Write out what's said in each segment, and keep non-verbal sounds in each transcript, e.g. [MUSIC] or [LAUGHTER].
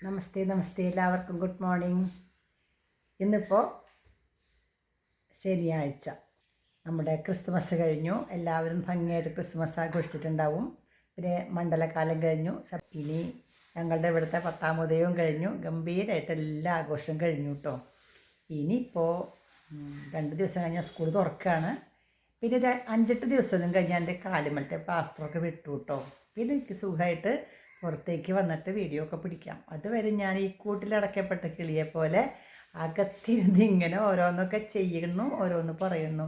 നമസ്തേ നമസ്തേ. എല്ലാവർക്കും good morning. ഇന്നിപ്പോൾ ശനിയാഴ്ച. നമ്മുടെ ക്രിസ്തുമസ് കഴിഞ്ഞു. എല്ലാവരും ഭംഗിയായിട്ട് ക്രിസ്തുമസ് ആഘോഷിച്ചിട്ടുണ്ടാവും. പിന്നെ മണ്ഡലകാലം കഴിഞ്ഞു. ഇനി ഞങ്ങളുടെ ഇവിടുത്തെ പത്താമതയും കഴിഞ്ഞു. ഗംഭീരമായിട്ട് എല്ലാ ആഘോഷവും കഴിഞ്ഞു കേട്ടോ ഇനിയിപ്പോൾ രണ്ട് ദിവസം കഴിഞ്ഞാൽ സ്കൂൾ തുറക്കുകയാണ് പിന്നെ ഒരു അഞ്ചെട്ട് ദിവസം കഴിഞ്ഞാൽ എന്റെ കാലുമലത്തെ പ്ലാസ്റ്ററൊക്കെ വിട്ടു കേട്ടോ പിന്നെ എനിക്ക് സുഖമായിട്ട് പുറത്തേക്ക് വന്നിട്ട് വീഡിയോ ഒക്കെ പിടിക്കാം. അതുവരെ ഞാൻ ഈ കൂട്ടിലടക്കപ്പെട്ട കിളിയെ പോലെ അകത്തിരുന്ന് ഇങ്ങനെ ഓരോന്നൊക്കെ ചെയ്യുന്നു ഓരോന്ന് പറയുന്നു.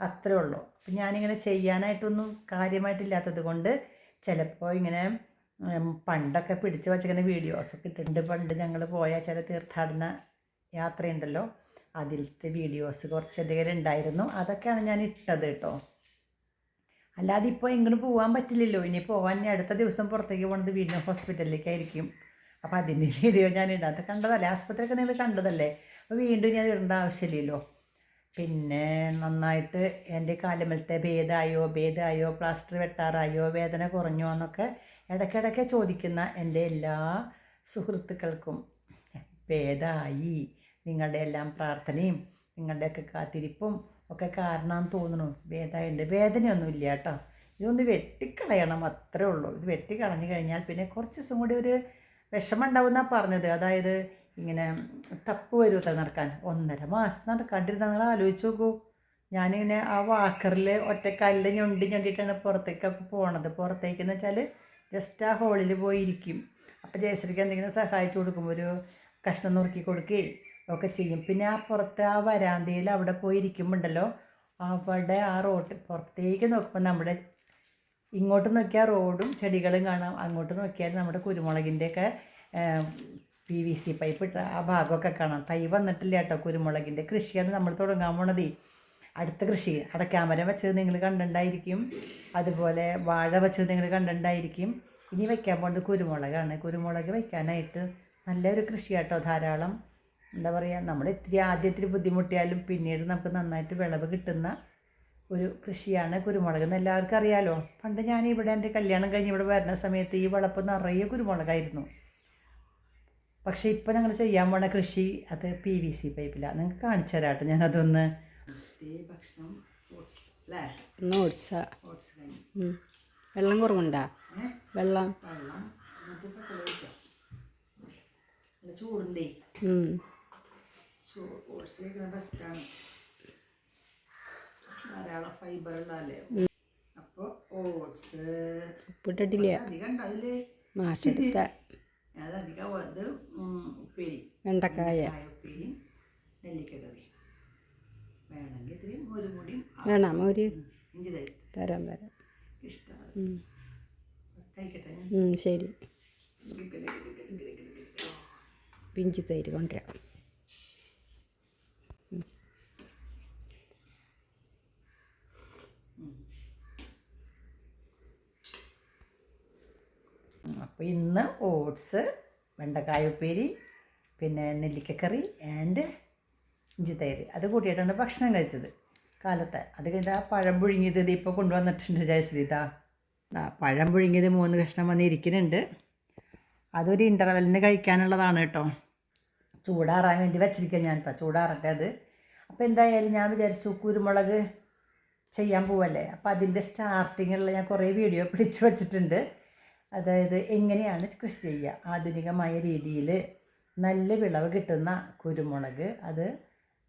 അത്രേ ഉള്ളൂ. അപ്പം ഞാനിങ്ങനെ ചെയ്യാനായിട്ടൊന്നും കാര്യമായിട്ടില്ലാത്തത് കൊണ്ട് ചിലപ്പോൾ ഇങ്ങനെ പണ്ടൊക്കെ പിടിച്ച് വച്ചിങ്ങനെ വീഡിയോസൊക്കെ ഇട്ടിട്ടുണ്ട്. പണ്ട് ഞങ്ങൾ പോയ ചില തീർത്ഥാടന യാത്രയുണ്ടല്ലോ. അതിലത്തെ വീഡിയോസ് കുറച്ചധികം ഉണ്ടായിരുന്നു അതൊക്കെയാണ് ഞാൻ ഇട്ടത് കേട്ടോ അല്ലാതെ ഇപ്പോൾ എങ്ങോട്ട് പോകാൻ പറ്റില്ലല്ലോ. ഇനി പോകാൻ അടുത്ത ദിവസം പുറത്തേക്ക് പോകുന്നത് വീണ്ടും ഹോസ്പിറ്റലിലേക്കായിരിക്കും. അപ്പോൾ അതിന്റെ വീഡിയോ ഞാൻ ഇടാത്ത കണ്ടതല്ലേ? ആസ്പത്രിയൊക്കെ നിങ്ങൾ കണ്ടതല്ലേ? അപ്പോൾ വീണ്ടും ഞാൻ ഇടേണ്ട ആവശ്യമില്ലല്ലോ. പിന്നെ നന്നായിട്ട് എന്റെ കാലുമലത്തെ ഭേദമായോ ഭേദമായോ പ്ലാസ്റ്റർ വെട്ടാറായോ വേദന കുറഞ്ഞോ എന്നൊക്കെ ഇടയ്ക്കിടയ്ക്ക് ചോദിക്കുന്ന എന്റെ എല്ലാ സുഹൃത്തുക്കൾക്കും ഭേദമായി നിങ്ങളുടെ എല്ലാം പ്രാർത്ഥനയും നിങ്ങളുടെയൊക്കെ കാത്തിരിപ്പും ഒക്കെ കാരണമെന്ന് തോന്നുന്നു. വേദനയുണ്ട് വേദനയൊന്നും ഇല്ല കേട്ടോ. ഇതൊന്ന് വെട്ടിക്കളയണം അത്രേ ഉള്ളൂ. ഇത് വെട്ടിക്കളഞ്ഞു കഴിഞ്ഞാൽ പിന്നെ കുറച്ച് ദിവസം കൂടി ഒരു വിഷമം ഉണ്ടാവുമെന്നാണ് പറഞ്ഞത്. അതായത് ഇങ്ങനെ തപ്പ് വരുമല്ലോ നടക്കാൻ. ഒന്നര മാസം നടക്കാണ്ടിരുന്ന നിങ്ങൾ ആലോചിച്ച് നോക്കൂ. ഞാനിങ്ങനെ ആ വാക്കറിൽ ഒറ്റക്കാലിൽ ഞൊണ്ടി ഞൊണ്ടിയിട്ടാണ് പുറത്തേക്കൊക്കെ പോണത്. പുറത്തേക്കെന്ന് വെച്ചാൽ ജസ്റ്റ് ആ ഹോളിൽ പോയിരിക്കും. അപ്പോൾ ജയശ്രീക്ക് എന്തെങ്കിലും സഹായിച്ചു കൊടുക്കും ഒരു കഷ്ണം നുറുക്കി കൊടുക്കുകയും ഒക്കെ ചെയ്യും. പിന്നെ ആ പുറത്ത് ആ വരാന്തയിൽ അവിടെ പോയി ഇരിക്കുമ്പോണ്ടല്ലോ അവിടെ ആ റോഡ് പുറത്തേക്ക് നോക്കുമ്പോൾ നമ്മുടെ ഇങ്ങോട്ട് നോക്കിയാൽ റോഡും ചെടികളും കാണാം. അങ്ങോട്ട് നോക്കിയാൽ നമ്മുടെ കുരുമുളകിന്റെയൊക്കെ പി വി സി പൈപ്പ് ഇട്ട ആ ഭാഗമൊക്കെ കാണാം. തൈ വന്നിട്ടില്ല കേട്ടോ കുരുമുളകിന്റെ കൃഷിയാണ് നമ്മൾ തുടങ്ങാൻ പോണത്. അടുത്ത കൃഷി അവിടെ ക്യാമറ വെച്ചത് നിങ്ങൾ കണ്ടിട്ടുണ്ടായിരിക്കും. അതുപോലെ വാഴ വെച്ചത് നിങ്ങൾ കണ്ടിട്ടുണ്ടായിരിക്കും. ഇനി വയ്ക്കാൻ പോകുന്നത് കുരുമുളകാണ്. കുരുമുളക് വെക്കാനായിട്ട് നല്ലൊരു കൃഷിയാട്ടോ ധാരാളം. എന്താ പറയുക നമ്മൾ ഇത്തിരി ആദ്യത്തിൽ ബുദ്ധിമുട്ടിയാലും പിന്നീട് നമുക്ക് നന്നായിട്ട് വിളവ് കിട്ടുന്ന ഒരു കൃഷിയാണ് കുരുമുളക് എന്ന് എല്ലാവർക്കും അറിയാലോ. പണ്ട് ഞാൻ ഇവിടെ എന്റെ കല്യാണം കഴിഞ്ഞ് ഇവിടെ വരുന്ന സമയത്ത് ഈ വളപ്പ് നിറയെ കുരുമുളകായിരുന്നു. പക്ഷേ ഇപ്പോൾ ഞങ്ങൾ ചെയ്യാൻ പോണ കൃഷി അത് പി വി സി പൈപ്പിലാണ് നിങ്ങൾക്ക് കാണിച്ചു തരാട്ടോ ഞാനതൊന്ന്. ഭക്ഷണം ഓട്സ് അല്ലേ? ഒന്ന് ഓടിച്ച ഓട്സ് വെള്ളം കുറവുണ്ടാ? വെള്ളം. വെള്ളം. ചൂടുണ്ടേ ഉം. ചൂ ഓട്സ് കഴിക്കുന്ന ബെസ്റ്റാണ് ധാരാളം ഫൈബർ ഉള്ളതല്ലേ അപ്പോൾ ഓട്സ് ഉപ്പിട്ടിട്ടില്ല അധികം ഉണ്ടാവില്ലേ മാഷെടുത്ത അതധികം അത് ഉം, ഉപ്പേരി വെണ്ടക്കായ ഉപ്പേരി നെല്ലിക്ക കറി വേണമെങ്കിൽ ഇത്തിരി ഒരു കൂടി വേണം ഒരു ഇഞ്ചി തരും തരാം ഇഷ്ടമാണ്. കഴിക്കട്ടെ ശരി. പിഞ്ചി തൈര് കൊണ്ടുവരാം. അപ്പോൾ ഇന്ന് ഓട്സ് വെണ്ടക്കായ ഉപ്പേരി പിന്നെ നെല്ലിക്കക്കറി ആൻഡ് ഇഞ്ചി തൈര്. അത് കൂട്ടിയിട്ടാണ് ഭക്ഷണം കഴിച്ചത് കാലത്തെ. അത് കഴിഞ്ഞാൽ ആ പഴം പുഴുങ്ങിയത് ഇപ്പോൾ കൊണ്ടുവന്നിട്ടുണ്ട് ജയശ്രീത പഴം പുഴുങ്ങിയത് മൂന്ന് കഷ്ണം വന്നിരിക്കുന്നുണ്ട് അതൊരു ഇന്റർവെല്ലിന് കഴിക്കാനുള്ളതാണ് കേട്ടോ. ചൂടാറാൻ വേണ്ടി വെച്ചിരിക്കുക ഞാനിപ്പോൾ ചൂടാറട്ടെ അത്. അപ്പോൾ എന്തായാലും ഞാൻ വിചാരിച്ചു കുരുമുളക് ചെയ്യാൻ പോവല്ലേ? അപ്പോൾ അതിന്റെ സ്റ്റാർട്ടിങ്ങിലുള്ള ഞാൻ കുറേ വീഡിയോ പിടിച്ച് വച്ചിട്ടുണ്ട്. അതായത് എങ്ങനെയാണ് കൃഷി ചെയ്യുക? ആധുനികമായ രീതിയിൽ നല്ല വിളവ് കിട്ടുന്ന കുരുമുളക് അത്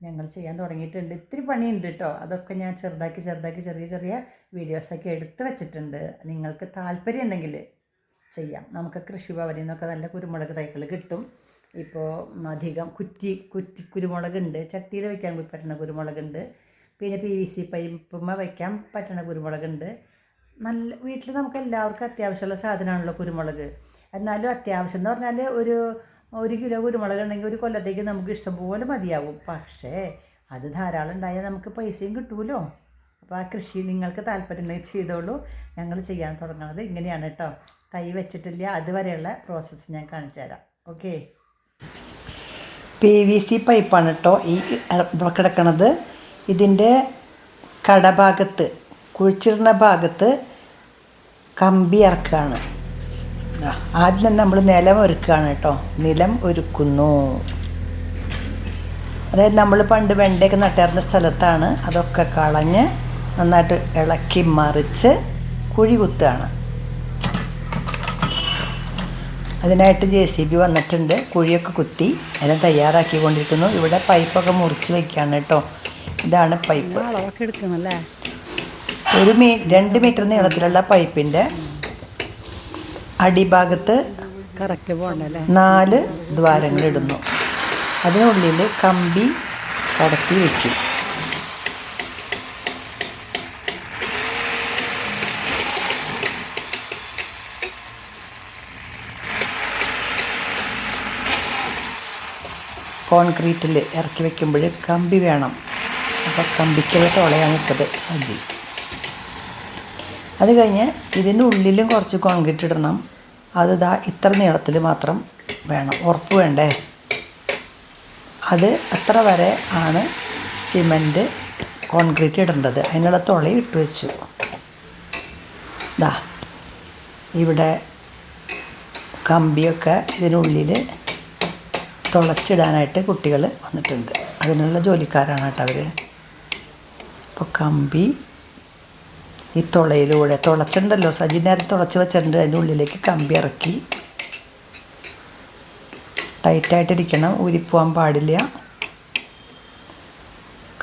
ഞങ്ങൾ ചെയ്യാൻ തുടങ്ങിയിട്ടുണ്ട്. ഇത്തിരി പണിയുണ്ട് കേട്ടോ. അതൊക്കെ ഞാൻ ചെറുതാക്കി ചെറുതാക്കി ചെറിയ ചെറിയ വീഡിയോസൊക്കെ എടുത്ത് വെച്ചിട്ടുണ്ട്. നിങ്ങൾക്ക് താല്പര്യം ഉണ്ടെങ്കിൽ ചെയ്യാം. നമുക്ക് കൃഷിഭവനിൽ നിന്നൊക്കെ നല്ല കുരുമുളക് തൈകൾ കിട്ടും. ഇപ്പോൾ അധികം കുറ്റി കുറ്റി കുരുമുളകുണ്ട്. ചട്ടിയിൽ വയ്ക്കാൻ പറ്റുന്ന കുരുമുളകുണ്ട്. പിന്നെ പി വി സി പൈപ്പുമ്മ വയ്ക്കാൻ പറ്റുന്ന കുരുമുളകുണ്ട്. നല്ല വീട്ടിൽ നമുക്ക് എല്ലാവർക്കും അത്യാവശ്യമുള്ള സാധനമാണല്ലോ കുരുമുളക്. എന്നാലും അത്യാവശ്യം എന്ന് പറഞ്ഞാൽ ഒരു ഒരു കിലോ കുരുമുളക് ഉണ്ടെങ്കിൽ ഒരു കൊല്ലത്തേക്ക് നമുക്ക് ഇഷ്ടംപോലെ മതിയാവും. പക്ഷേ അത് ധാരാളം ഉണ്ടായാൽ നമുക്ക് പൈസയും കിട്ടുമല്ലോ അപ്പോൾ ആ കൃഷി നിങ്ങൾക്ക് താല്പര്യം ചെയ്തോളൂ. ഞങ്ങൾ ചെയ്യാൻ തുടങ്ങുന്നത് ഇങ്ങനെയാണ് കേട്ടോ. തൈ വെച്ചിട്ടില്ല. അതുവരെയുള്ള പ്രോസസ്സ് ഞാൻ കാണിച്ചു തരാം. ഓക്കെ പി വി സി പൈപ്പാണ് കേട്ടോ ഈ കിടക്കണത്. ഇതിന്റെ കടഭാഗത്ത് കുഴിച്ചിടുന്ന ഭാഗത്ത് കമ്പി ഇറക്കുകയാണ്. ആദ്യം തന്നെ നമ്മൾ നിലം ഒരുക്കുകയാണ് കേട്ടോ നിലം ഒരുക്കുന്നു. അതായത് നമ്മൾ പണ്ട് വെണ്ടയൊക്കെ നട്ടിറന്ന സ്ഥലത്താണ് അതൊക്കെ കളഞ്ഞ് നന്നായിട്ട് ഇളക്കി മറിച്ച് കുഴി കുത്തുകയാണ്. അതിനായിട്ട് ജെ സി ബി വന്നിട്ടുണ്ട്. കുഴിയൊക്കെ കുത്തി എല്ലാം തയ്യാറാക്കി തയ്യാറാക്കിക്കൊണ്ടിരിക്കുന്നു. ഇവിടെ പൈപ്പൊക്കെ മുറിച്ച് വയ്ക്കുകയാണ് കേട്ടോ. ഇതാണ് പൈപ്പ്. ഒരു മീ രണ്ട് മീറ്റർ നീളത്തിലുള്ള പൈപ്പിന്റെ അടിഭാഗത്ത് കറക്റ്റ് ദ്വാരങ്ങൾ നാല് ദ്വാരങ്ങളിടുന്നു അതിനുള്ളിൽ കമ്പി കടത്തി വയ്ക്കും കോൺക്രീറ്റിൽ ഇറക്കി വെക്കുമ്പോൾ കമ്പി വേണം. അപ്പോൾ കമ്പിക്കുള്ള തുളയാണ് ഇട്ടത് സജ്ജി അത് കഴിഞ്ഞ് ഇതിന്റെ ഉള്ളിലും കുറച്ച് കോൺക്രീറ്റ് ഇടണം. അത് ഇതാ ഇത്ര നീളത്തിൽ മാത്രം വേണം. ഉറപ്പ് വേണ്ടേ? അത് അത്ര വരെ ആണ് സിമന്റ് കോൺക്രീറ്റ് ഇടേണ്ടത്? അതിനുള്ള തുള ഇട്ട് വെച്ചു. ദാ. ഇവിടെ കമ്പിയൊക്കെ ഇതിനുള്ളിൽ തുളച്ചിടാനായിട്ട് കുട്ടികൾ വന്നിട്ടുണ്ട്. അതിനുള്ള ജോലിക്കാരാണ് കേട്ടോ അവർ അപ്പോൾ കമ്പി ഈ തുളയിലൂടെ തുളച്ചിട്ടുണ്ടല്ലോ. സജി നേരത്തെ തുളച്ച് വെച്ചിട്ടുണ്ട്. അതിന്റെ ഉള്ളിലേക്ക് കമ്പി ഇറക്കി. ടൈറ്റായിട്ടിരിക്കണം. ഊരിപ്പോവാൻ പാടില്ല.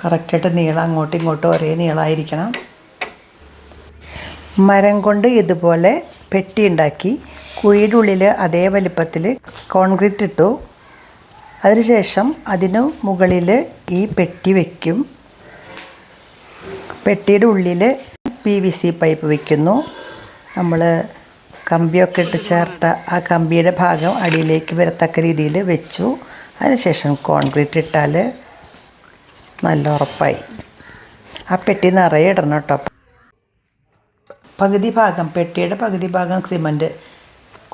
കറക്റ്റായിട്ട് നീളം അങ്ങോട്ടും ഇങ്ങോട്ടും ഒരേ നീളമായിരിക്കണം മരം കൊണ്ട് ഇതുപോലെ പെട്ടി ഉണ്ടാക്കി. കുഴിയുടെ ഉള്ളിൽ അതേ വലിപ്പത്തിൽ കോൺക്രീറ്റ് ഇട്ടു. അതിനുശേഷം അതിന് മുകളിൽ ഈ പെട്ടി വയ്ക്കും പെട്ടിയുടെ ഉള്ളിൽ പി വി സി പൈപ്പ് വയ്ക്കുന്നു നമ്മൾ കമ്പിയൊക്കെ ഇട്ട് ചേർത്ത ആ കമ്പിയുടെ ഭാഗം അടിയിലേക്ക് വരത്തക്ക രീതിയിൽ വെച്ചു. അതിനുശേഷം കോൺക്രീറ്റ് ഇട്ടാൽ നല്ല ഉറപ്പായി. ആ പെട്ടി നിറയെ ഇടണം കേട്ടോ. പകുതി ഭാഗം പെട്ടിയുടെ പകുതി ഭാഗം സിമന്റ്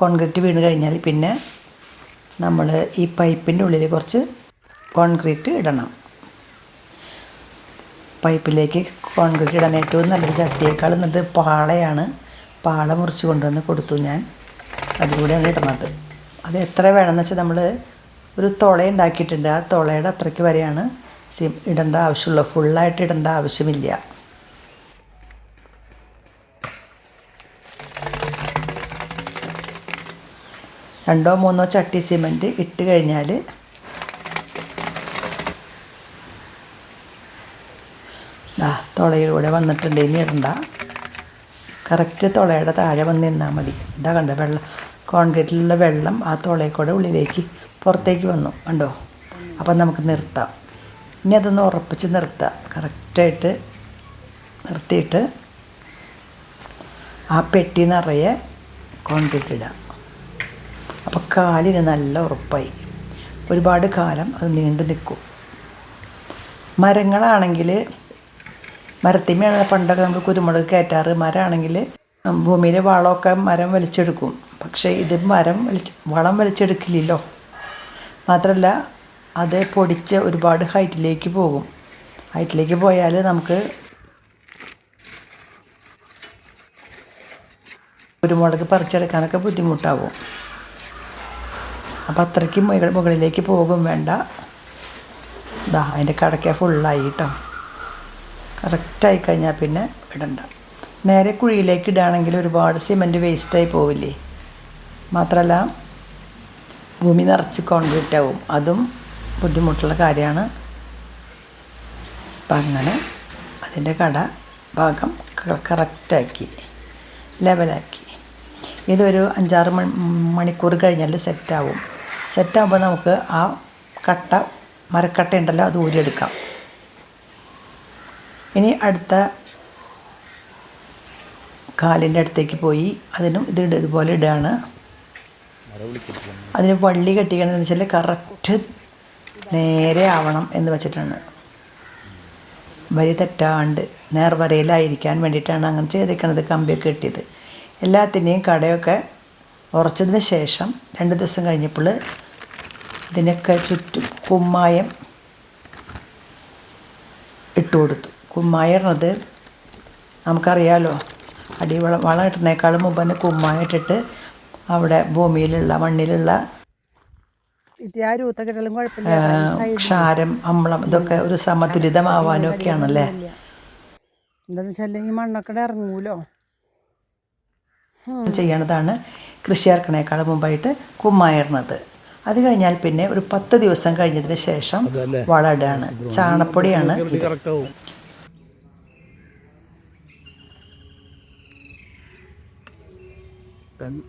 കോൺക്രീറ്റ് വീണ് കഴിഞ്ഞാൽ പിന്നെ നമ്മൾ ഈ പൈപ്പിന്റെ ഉള്ളിൽ കുറച്ച് കോൺക്രീറ്റ് ഇടണം. പൈപ്പിലേക്ക് കോൺക്രീറ്റ് ഇടാൻ ഏറ്റവും നല്ലൊരു ചട്ടിയേക്കാളും നല്ലത് പാളയാണ്. പാള മുറിച്ച് കൊണ്ടുവന്ന് കൊടുത്തു ഞാൻ. അതുകൂടെയാണ് ഇടുന്നത്. അത് എത്ര വേണമെന്ന് വെച്ചാൽ നമ്മൾ ഒരു തുള ഉണ്ടാക്കിയിട്ടുണ്ട്. ആ തുളയുടെ അത്രയ്ക്ക് വരെയാണ് സിം ഇടേണ്ട ആവശ്യമുള്ളൂ. ഫുള്ളായിട്ട് ഇടേണ്ട ആവശ്യമില്ല. രണ്ടോ മൂന്നോ ചട്ടി സിമന്റ് ഇട്ട് കഴിഞ്ഞാൽ ദാ തുളയിലൂടെ വന്നിട്ടുണ്ട്. ഇനി ഇടണ്ട. കറക്റ്റ് തുളയുടെ താഴെ വന്ന് നിന്നാൽ മതി. ഇതാ കണ്ടോ വെള്ളം. കോൺക്രീറ്റിലുള്ള വെള്ളം ആ തുളയിൽ കൂടെ ഉള്ളിലേക്ക് പുറത്തേക്ക് വന്നു. കണ്ടോ? അപ്പം നമുക്ക് നിർത്താം. ഇനി അതൊന്ന് ഉറപ്പിച്ച് നിർത്താം. കറക്റ്റായിട്ട് നിർത്തിയിട്ട് ആ പെട്ടി നിറയെ കോൺക്രീറ്റ് ഇടാം. അപ്പോൾ കാലിന് നല്ല ഉറപ്പായി. ഒരുപാട് കാലം അത് നീണ്ടു നിൽക്കും. മരങ്ങളാണെങ്കിൽ മരത്തിന്മേയാണ് പണ്ടൊക്കെ നമ്മൾ കുരുമുളക് കയറ്റാറ്. മരമാണെങ്കിൽ ഭൂമിയിലെ വളമൊക്കെ മരം വലിച്ചെടുക്കും. പക്ഷേ ഇത് മരം വലിച്ച് വളം വലിച്ചെടുക്കില്ലല്ലോ. മാത്രമല്ല അത് പൊടിച്ച് ഒരുപാട് ഹൈറ്റിലേക്ക് പോകും. ഹൈറ്റിലേക്ക് പോയാൽ നമുക്ക് കുരുമുളക് പറിച്ചെടുക്കാനൊക്കെ ബുദ്ധിമുട്ടാവും. അപ്പം അത്രയ്ക്ക് മുകളിലേക്ക് പോകും വേണ്ട. ഇതാ അതിന്റെ കടക്ക ഫുള്ളായി കേട്ടോ കറക്റ്റായി കഴിഞ്ഞാൽ പിന്നെ ഇടണ്ട നേരെ കുഴിയിലേക്ക് ഇടുകയാണെങ്കിൽ ഒരുപാട് സിമന്റ് വേസ്റ്റായി പോവില്ലേ? മാത്രമല്ല ഭൂമി നിറച്ച് കോൺക്രീറ്റ് ആവും. അതും ബുദ്ധിമുട്ടുള്ള കാര്യമാണ്. അപ്പം അങ്ങനെ അതിന്റെ കട ഭാഗം കറക്റ്റാക്കി ലെവലാക്കി ഇതൊരു അഞ്ചാറ് മണി മണിക്കൂർ കഴിഞ്ഞാൽ സെറ്റാവും സെറ്റാകുമ്പോൾ നമുക്ക് ആ കട്ട മരക്കട്ട ഉണ്ടല്ലോ അത് ഊരിയെടുക്കാം. ഇനി അടുത്ത കാലിന്റെ അടുത്തേക്ക് പോയി അതിനും ഇത് ഇതുപോലെ ഇടുകയാണ് അതിന് വള്ളി കെട്ടിക്കണമെന്ന് വെച്ചാൽ കറക്റ്റ് നേരെ ആവണം എന്ന് വെച്ചിട്ടാണ്. വരി തെറ്റാണ്ട് നേർവരയിലായിരിക്കാൻ വേണ്ടിയിട്ടാണ് അങ്ങനെ ചെയ്തേക്കണത് കമ്പിയൊക്കെ കെട്ടിയത്. എല്ലാത്തിന്റെയും കടയൊക്കെ ഉറച്ചതിന് ശേഷം രണ്ട് ദിവസം കഴിഞ്ഞപ്പോൾ ഇതിനൊക്കെ ചുറ്റും കുമ്മായം ഇട്ട് കൊടുത്തു. കുമ്മായം ഇടുന്നത് നമുക്കറിയാലോ അടിവളം വളം ഇടുന്നേക്കാളും മുമ്പ് തന്നെ കുമ്മായം ഇട്ടിട്ട് അവിടെ ഭൂമിയിലുള്ള മണ്ണിലുള്ള ക്ഷാരം അമ്ലം ഇതൊക്കെ ഒരു സമതുലിതമാവാനും ഒക്കെയാണല്ലേ? എന്താണെന്ന് വെച്ചാൽ ഈ മണ്ണൊക്കെ ഇറങ്ങൂലോ? ചെയ്യണതാണ്. കൃഷി ഇറക്കണേക്കാൾ മുമ്പായിട്ട് കുമ്മായിടുന്നത് അത് കഴിഞ്ഞാൽ പിന്നെ ഒരു പത്ത് ദിവസം കഴിഞ്ഞതിന് ശേഷം വളടാണ്. ചാണപ്പൊടിയാണ് ഇത്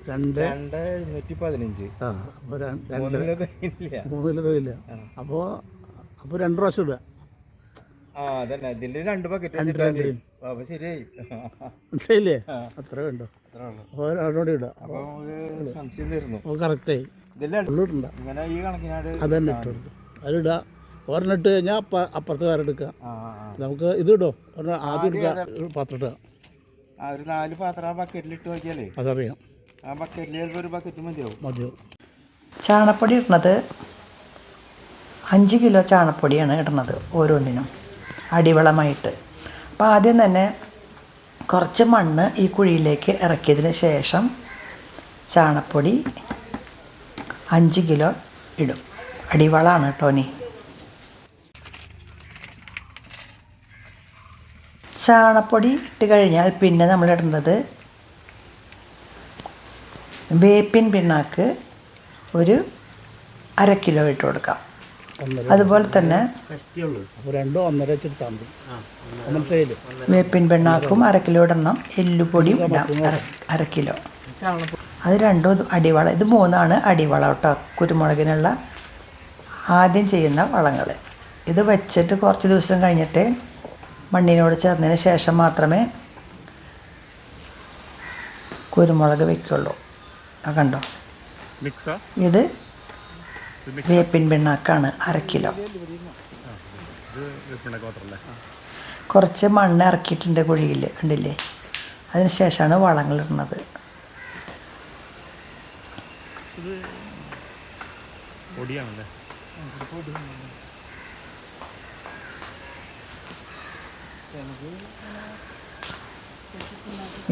രണ്ട് രണ്ട് എഴുന്നൂറ്റി പതിനഞ്ച് ആ അപ്പോൾ രണ്ട് മൂന്നിൽ ഇല്ല മൂന്നിൽ തരില്ല അപ്പോൾ അപ്പോൾ രണ്ട് പ്രാവശ്യം ഇടുക. ആ അതന്നെ. ഇതിൽ രണ്ട് ബക്കറ്റ് മതി ശരിയായി. മനസ്സിലായില്ലേ? അത്ര കണ്ടോ. അവരോട് അപ്പോൾ സംശയം അപ്പോൾ കറക്റ്റായി. ഇതെല്ലാം ഉള്ളിട്ടുണ്ട ഇങ്ങനെ ഈ കണക്കിനാട് അതന്നെ ഇട്ട് കൊടുക്കുക അതിലിടുക ഒരെണ്ണം ഇട്ട് കഴിഞ്ഞാൽ അപ്പ അപ്പുറത്ത് വേറെ എടുക്കുക. നമുക്ക് ഇത് ഇടോ. ഒരെണ്ണം ആദ്യം എടുക്കുക പാത്രം ഇടുക ഒരു നാല് പാത്രം ആ ബക്കറ്റിൽ ഇട്ട് നോക്കിയാലേ? അതറിയാം. ആ ബക്കറ്റിൽ ഒരു ബക്കറ്റ് മതിയാവും. ചാണപ്പൊടി ഇടണത് അഞ്ച് കിലോ ചാണപ്പൊടിയാണ് ഇടണത് ഓരോന്നിനും. അടിവളമായിട്ട്. അപ്പോൾ ആദ്യം തന്നെ കുറച്ച് മണ്ണ് ഈ കുഴിയിലേക്ക് ഇറക്കിയതിന് ശേഷം ചാണപ്പൊടി അഞ്ച് കിലോ ഇടും. അടിവളമാണ് ടോനി ചാണപ്പൊടി ഇട്ട് കഴിഞ്ഞാൽ പിന്നെ നമ്മൾ ഇടേണ്ടത് വേപ്പിൻ പിണ്ണാക്ക് ഒരു അര കിലോ ഇട്ട് കൊടുക്കാം. അതുപോലെ തന്നെ അപ്പോൾ രണ്ടോ ഒന്നര വെച്ചെടുത്താൽ മതി മനസ്സിലായില്ലേ? വേപ്പിൻ പിണ്ണാക്കും അര കിലോ ഇടണം. എല്ലുപൊടിയും ഇടാം. അര കിലോ. അത് രണ്ടോ അടിവള ഇത് മൂന്നാണ് അടിവള കേട്ടോ. കുരുമുളകിനുള്ള ആദ്യം ചെയ്യുന്ന വളങ്ങൾ ഇത് വെച്ചിട്ട് കുറച്ച് ദിവസം കഴിഞ്ഞിട്ട് മണ്ണിനോട് ചേർന്നതിന് ശേഷം മാത്രമേ കുരുമുളക് വെക്കുള്ളൂ. ആ കണ്ടോ? ഇത് വേപ്പിൻ പിണ്ണാക്കാണ് അര കിലോ. കുറച്ച് മണ്ണ് ഇറക്കിയിട്ടുണ്ട് കുഴിയിൽ കണ്ടില്ലേ? അതിന് ശേഷമാണ് വളങ്ങൾ ഇടുന്നത്.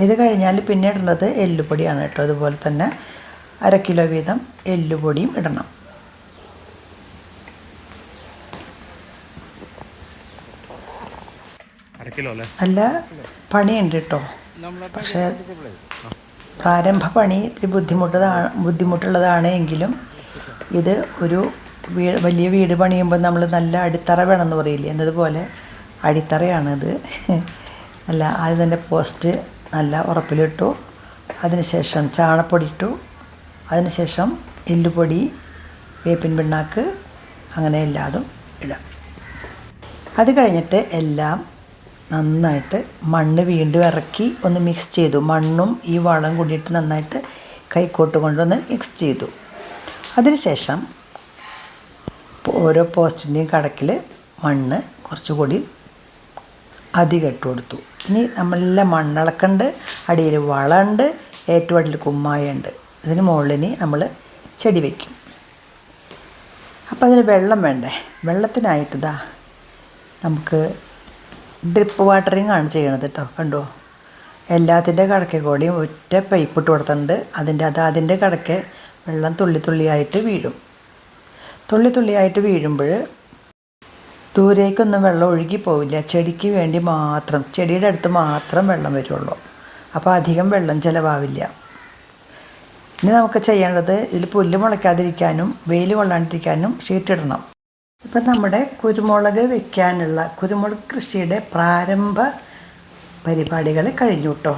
ഇത് കഴിഞ്ഞാൽ പിന്നെ ഇടേണ്ടത് എല്ലുപൊടിയാണ് കേട്ടോ. അതുപോലെ തന്നെ അര കിലോ വീതം എല്ലുപൊടിയും ഇടണം. നല്ല പണിയുണ്ട് കേട്ടോ പക്ഷേ പ്രാരംഭ പണി ഇത്തിരി ബുദ്ധിമുട്ടതാണ് ബുദ്ധിമുട്ടുള്ളതാണ് എങ്കിലും ഇത് ഒരു വീ വലിയ വീട് പണിയുമ്പോൾ നമ്മൾ നല്ല അടിത്തറ വേണമെന്ന് പറയില്ലേ? എന്നതുപോലെ അടിത്തറയാണിത്. [LAUGHS] അല്ല ആദ്യം തന്നെ പോസ്റ്റ് നല്ല ഉറപ്പിലിട്ടു. അതിനുശേഷം ചാണപ്പൊടി ഇട്ടു. അതിനുശേഷം എല്ലുപൊടി വേപ്പിൻ പിണ്ണാക്ക് അങ്ങനെ എല്ലാതും ഇടാം. അത് കഴിഞ്ഞിട്ട് എല്ലാം നന്നായിട്ട് മണ്ണ് വീണ്ടും ഇറക്കി ഒന്ന് മിക്സ് ചെയ്തു. മണ്ണും ഈ വളം കൂടിയിട്ട് നന്നായിട്ട് കൈക്കോട്ട് കൊണ്ടൊന്ന് മിക്സ് ചെയ്തു. അതിനുശേഷം ഓരോ പോസ്റ്റിന്റെയും കടക്കിൽ മണ്ണ് കുറച്ചുകൂടി അതി ഇട്ട് കൊടുത്തു. ഇനി നമ്മളെ മണ്ണിളക്കുണ്ട് അടിയിൽ വളമുണ്ട് ഏറ്റവും അടിയിൽ കുമ്മായുണ്ട് ഇതിന് മുകളിൽ നമ്മൾ ചെടി വയ്ക്കും അപ്പോൾ അതിന് വെള്ളം വേണ്ടേ? വെള്ളത്തിനായിട്ട് ഇതാ നമുക്ക് ഡ്രിപ്പ് വാട്ടറിങ് ആണ് ചെയ്യണത് കേട്ടോ കണ്ടോ? എല്ലാത്തിന്റെ കടക്കെ കൂടിയും ഒറ്റ പൈപ്പ് ഇട്ട് കൊടുത്തിട്ടുണ്ട്. അതിന്റെ അത് അതിന്റെ കടക്കെ വെള്ളം തുള്ളി തുള്ളിയായിട്ട് വീഴും. തുള്ളി തുള്ളിയായിട്ട് വീഴുമ്പോൾ ദൂരേക്കൊന്നും വെള്ളം ഒഴുകി പോവില്ല. ചെടിക്ക് വേണ്ടി മാത്രം ചെടിയുടെ അടുത്ത് മാത്രം വെള്ളം വരുള്ളൂ. അപ്പോൾ അധികം വെള്ളം ചിലവാവില്ല. ഇനി നമുക്ക് ചെയ്യേണ്ടത് ഇതിൽ പുല്ല് മുളയ്ക്കാതിരിക്കാനും വെയിൽ കൊള്ളാണ്ടിരിക്കാനും ഷീറ്റിടണം. ഇപ്പം നമ്മുടെ കുരുമുളക് വെക്കാനുള്ള കുരുമുളക് കൃഷിയുടെ പ്രാരംഭ പരിപാടികൾ കഴിഞ്ഞു കേട്ടോ